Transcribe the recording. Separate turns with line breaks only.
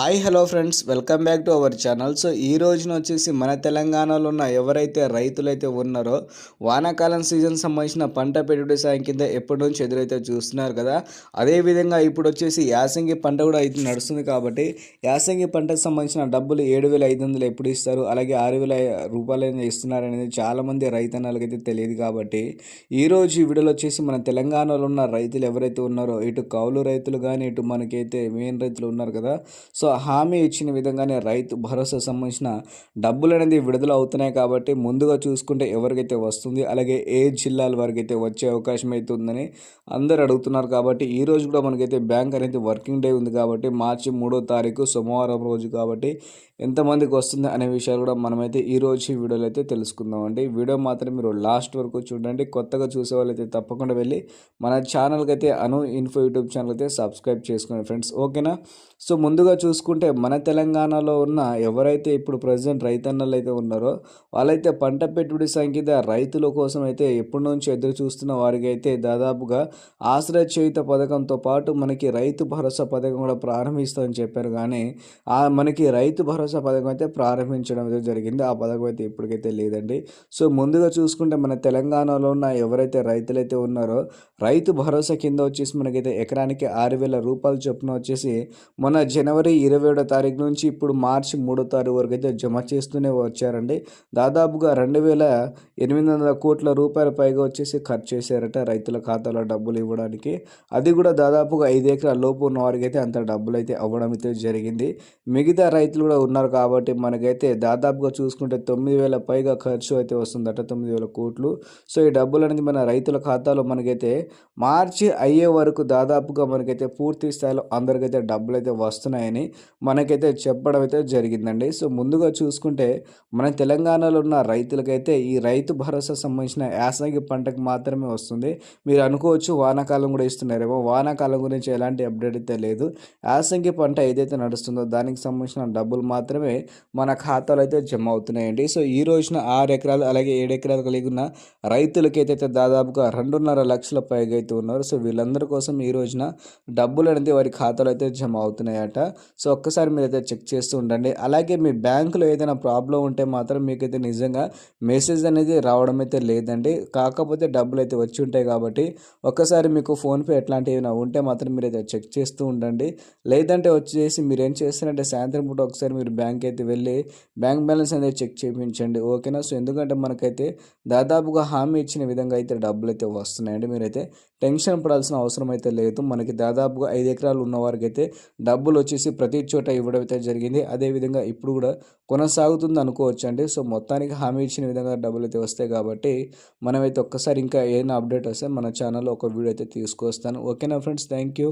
Hi hello friends. Welcome back to our channel. So ఈ రోజున వచ్చేసి మన తెలంగాణలో ఉన్న ఎవరైతే రైతులైతే ఉన్నారో వానాకాలం సీజన్ సంబంధించిన పంట పెట్టుబడి సాయం కింద ఎప్పటి నుంచి ఎదురైతే చూస్తున్నారు కదా అదేవిధంగా ఇప్పుడు వచ్చేసి యాసంగి పంట కూడా అయితే నడుస్తుంది కాబట్టి యాసంగి పంటకు సంబంధించిన డబ్బులు ఏడు వేల ఐదు వందలు ఎప్పుడు ఇస్తారు? అలాగే ఆరు వేల రూపాయలు ఇస్తున్నారు అనేది చాలామంది రైతన్నలకైతే తెలియదు కాబట్టి ఈరోజు ఈ వీడియోలో వచ్చేసి మన తెలంగాణలో ఉన్న రైతులు ఎవరైతే ఉన్నారో ఇటు కౌలు రైతులు కానీ ఇటు మనకైతే మెయిన్ రైతులు ఉన్నారు కదా. సో హామీ ఇచ్చిన విధంగానే రైతు భరోసా సంబంధించిన డబ్బులు అనేది విడుదల అవుతున్నాయి కాబట్టి ముందుగా చూసుకుంటే ఎవరికైతే వస్తుంది అలాగే ఏ జిల్లాల వరకు అయితే వచ్చే అవకాశం అయితే ఉందని అందరు అడుగుతున్నారు కాబట్టి ఈ రోజు కూడా మనకైతే బ్యాంక్ అనేది వర్కింగ్ డే ఉంది కాబట్టి మార్చి మూడో తారీఖు సోమవారం రోజు కాబట్టి ఎంతమందికి వస్తుంది అనే విషయాలు కూడా మనమైతే ఈ రోజు ఈ వీడియోలో అయితే తెలుసుకుందాం అండి. వీడియో మాత్రం మీరు లాస్ట్ వరకు చూడండి. కొత్తగా చూసే వాళ్ళైతే తప్పకుండా వెళ్ళి మన ఛానల్కి అయితే అను ఇన్ఫో యూట్యూబ్ ఛానల్ అయితే సబ్స్క్రైబ్ చేసుకోండి ఫ్రెండ్స్. ఓకేనా? సో ముందుగా చూసుకుంటే మన తెలంగాణలో ఉన్న ఎవరైతే ఇప్పుడు ప్రజెంట్ రైతన్నలు అయితే ఉన్నారో వాళ్ళైతే పంట పెట్టుబడి సంఖ్య రైతుల కోసం అయితే ఎప్పటి నుంచి ఎదురు చూస్తున్న వారికి అయితే దాదాపుగా ఆశ్రయ చేయుత పథకంతో పాటు మనకి రైతు భరోసా పథకం కూడా ప్రారంభిస్తామని చెప్పారు. కానీ ఆ మనకి రైతు భరోసా భరోసా పథకం అయితే ప్రారంభించడం అయితే జరిగింది. ఆ పథకం అయితే ఇప్పటికైతే లేదండి. సో ముందుగా చూసుకుంటే మన తెలంగాణలో ఉన్న ఎవరైతే రైతులైతే ఉన్నారో రైతు భరోసా కింద వచ్చేసి మనకైతే ఎకరానికి ఆరు వేల రూపాయలు చొప్పున వచ్చేసి మొన్న జనవరి ఇరవై ఏడో తారీఖు నుంచి ఇప్పుడు మార్చి మూడో తారీఖు వరకు అయితే జమ చేస్తూనే వచ్చారండి. దాదాపుగా రెండు వేల ఎనిమిది వందల కోట్ల రూపాయల పైగా వచ్చేసి ఖర్చు చేశారట రైతుల ఖాతాలో డబ్బులు ఇవ్వడానికి. అది కూడా దాదాపుగా ఐదు ఎకరాల లోపు ఉన్న వారికి అయితే అంత డబ్బులు అయితే అవ్వడం అయితే జరిగింది. మిగతా రైతులు కూడా ఉన్నారు కాబట్టి మనకైతే దాదాపుగా చూసుకుంటే తొమ్మిది వేల పైగా ఖర్చు అయితే వస్తుందట తొమ్మిది వేల కోట్లు. సో ఈ డబ్బులు అనేది మన రైతుల ఖాతాలో మనకైతే మార్చి అయ్యే వరకు దాదాపుగా మనకైతే పూర్తి స్థాయిలో అందరికైతే డబ్బులు అయితే వస్తున్నాయని మనకైతే చెప్పడం అయితే జరిగిందండి. సో ముందుగా చూసుకుంటే మన తెలంగాణలో ఉన్న రైతులకైతే ఈ రైతు భరోసా సంబంధించిన యాసంగి పంటకు మాత్రమే వస్తుంది. మీరు అనుకోవచ్చు వానాకాలం కూడా ఇస్తున్నారేమో. వానాకాలం గురించి ఎలాంటి అప్డేట్ అయితే లేదు. యాసంగి పంట ఏదైతే నడుస్తుందో దానికి సంబంధించిన డబ్బులు మాత్రమే మన ఖాతాలో అయితే జమ అవుతున్నాయండి. సో ఈ రోజున ఆరు ఎకరాలు అలాగే ఏడు ఎకరాలు కలిగి ఉన్న రైతులకి అయితే దాదాపుగా రెండున్నర లక్షల పైగా అయితే ఉన్నారు. సో వీళ్ళందరి కోసం ఈ రోజున డబ్బులు అనేది వారి ఖాతాలో అయితే జమ అవుతున్నాయట. సో ఒక్కసారి మీరు అయితే చెక్ చేస్తూ ఉండండి. అలాగే మీ బ్యాంకులో ఏదైనా ప్రాబ్లం ఉంటే మాత్రం మీకైతే నిజంగా మెసేజ్ అనేది రావడం అయితే లేదండి. కాకపోతే డబ్బులు అయితే వచ్చి ఉంటాయి కాబట్టి ఒక్కసారి మీకు ఫోన్పే ఎట్లాంటివి ఏమైనా ఉంటే మాత్రం మీరు అయితే చెక్ చేస్తూ ఉండండి. లేదంటే వచ్చేసి మీరు ఏం చేస్తారంటే సాయంత్రం పూట ఒకసారి మీరు బ్యాంక్ అయితే వెళ్ళి బ్యాంక్ బ్యాలెన్స్ అనేది చెక్ చేయించండి. ఓకేనా? సో ఎందుకంటే మనకైతే దాదాపుగా హామీ ఇచ్చిన విధంగా అయితే డబ్బులు అయితే వస్తున్నాయండి. మీరైతే టెన్షన్ పడాల్సిన అవసరం అయితే లేదు. మనకి దాదాపుగా ఐదు ఎకరాలు ఉన్న వారికి అయితే డబ్బులు వచ్చేసి ప్రతి చోట ఇవ్వడం అయితే జరిగింది. అదేవిధంగా ఇప్పుడు కూడా కొనసాగుతుంది అనుకోవచ్చు అండి. సో మొత్తానికి హామీ ఇచ్చిన విధంగా డబ్బులు అయితే వస్తాయి కాబట్టి మనమైతే ఒక్కసారి ఇంకా ఏదైనా అప్డేట్ వస్తే మన ఛానల్లో ఒక వీడియో అయితే తీసుకొస్తాను. ఓకేనా ఫ్రెండ్స్? Thank you.